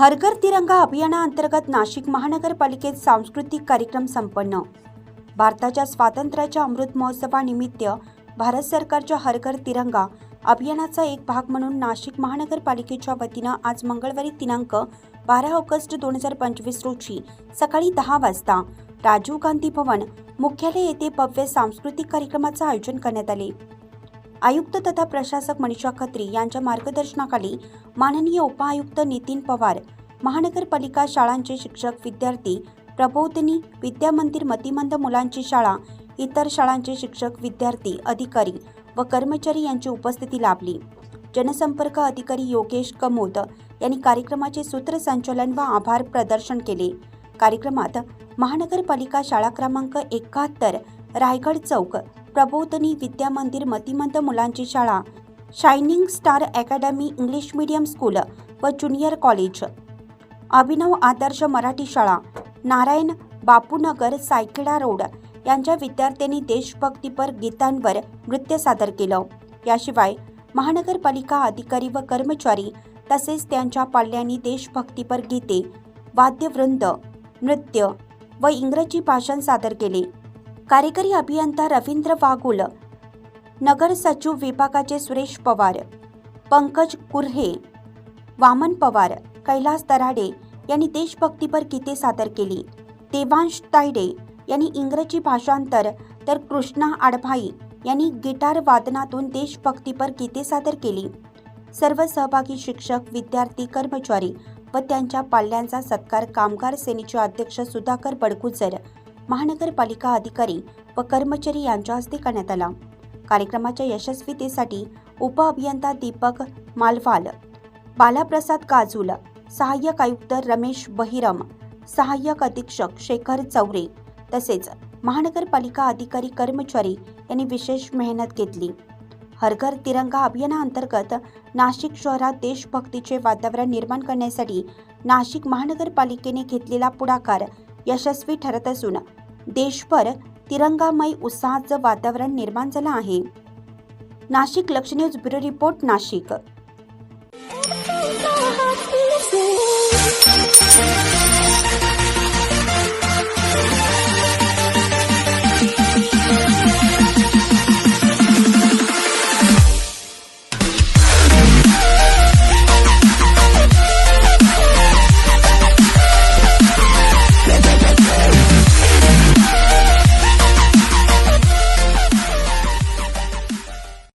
हरघर तिरंगा अभियानाअंतर्गत नाशिक महानगरपालिकेत सांस्कृतिक कार्यक्रम संपन्न. भारताच्या स्वातंत्र्याच्या अमृत महोत्सवानिमित्त भारत सरकारच्या हरघर तिरंगा अभियानाचा एक भाग म्हणून नाशिक महानगरपालिकेच्या वतीनं आज मंगळवारी दिनांक बारा ऑगस्ट दोन हजार पंचवीस रोजी सकाळी दहा वाजता राजीव गांधी भवन मुख्यालय येथे भव्य सांस्कृतिक कार्यक्रमाचं आयोजन करण्यात आले. आयुक्त तथा प्रशासक मनीषा खत्री यांच्या मार्गदर्शनाखाली माननीय उपआयुक्त नितीन पवार महानगरपालिका शाळांचे शिक्षक विद्यार्थी प्रबोधिनी विद्यामंदिर मतिमंद मुलांची शाळा इतर शाळांचे शिक्षक विद्यार्थी अधिकारी व कर्मचारी यांची उपस्थिती लाभली. जनसंपर्क अधिकारी योगेश कमोद यांनी कार्यक्रमाचे सूत्रसंचालन व आभार प्रदर्शन केले. कार्यक्रमात महानगरपालिका शाळा क्रमांक एकाहत्तर रायगड चौक प्रबोधनी विद्यामंदिर मतिमंद मुलांची शाळा shining star academy English medium school व ज्युनियर कॉलेज अभिनव आदर्श मराठी शाळा नारायण बापूनगर सायखेडा रोड यांच्या विद्यार्थ्यांनी देशभक्तीपर गीतांवर नृत्य सादर केलं. याशिवाय महानगरपालिका अधिकारी व कर्मचारी तसेच त्यांच्या पाल्यांनी देशभक्तीपर गीते वाद्यवृंद नृत्य व इंग्रजी भाषण सादर केले. कार्यकारी अभियंता रवींद्र वाघुल नगर सचिव विभागाचे सुरेश पवार पंकज कुर्हे वामन पवार कैलास दराडे यांनी देशभक्तीपर गीते सादर केली. देवांश तायडे यांनी इंग्रजी भाषांतर तर कृष्णा आडभाई यांनी गिटार वादनातून देशभक्तीपर गीते सादर केली. सर्व सहभागी शिक्षक विद्यार्थी कर्मचारी व त्यांच्या पाल्यांचा सत्कार कामगार सेनेचे अध्यक्ष सुधाकर बडगुजर महानगरपालिका अधिकारी व कर्मचारी यांच्या हस्ते करण्यात आला. कार्यक्रमाच्या यशस्वीतेसाठी उपअभियंता दीपक मालवाल बालाप्रसाद काजूल सहाय्यक आयुक्त रमेश बहिरम सहाय्यक अधीक्षक शेखर चौरे तसेच महानगरपालिका अधिकारी कर्मचारी यांनी विशेष मेहनत घेतली. हर घर तिरंगा अभियानाअंतर्गत नाशिक शहरात देशभक्तीचे वातावरण निर्माण करण्यासाठी नाशिक महानगरपालिकेने घेतलेला पुढाकार यशस्वी ठरत असून देशभर तिरंगामय उत्साहाचं वातावरण निर्माण झालं आहे. नाशिक लक्ष न्यूज ब्युरो रिपोर्ट नाशिक.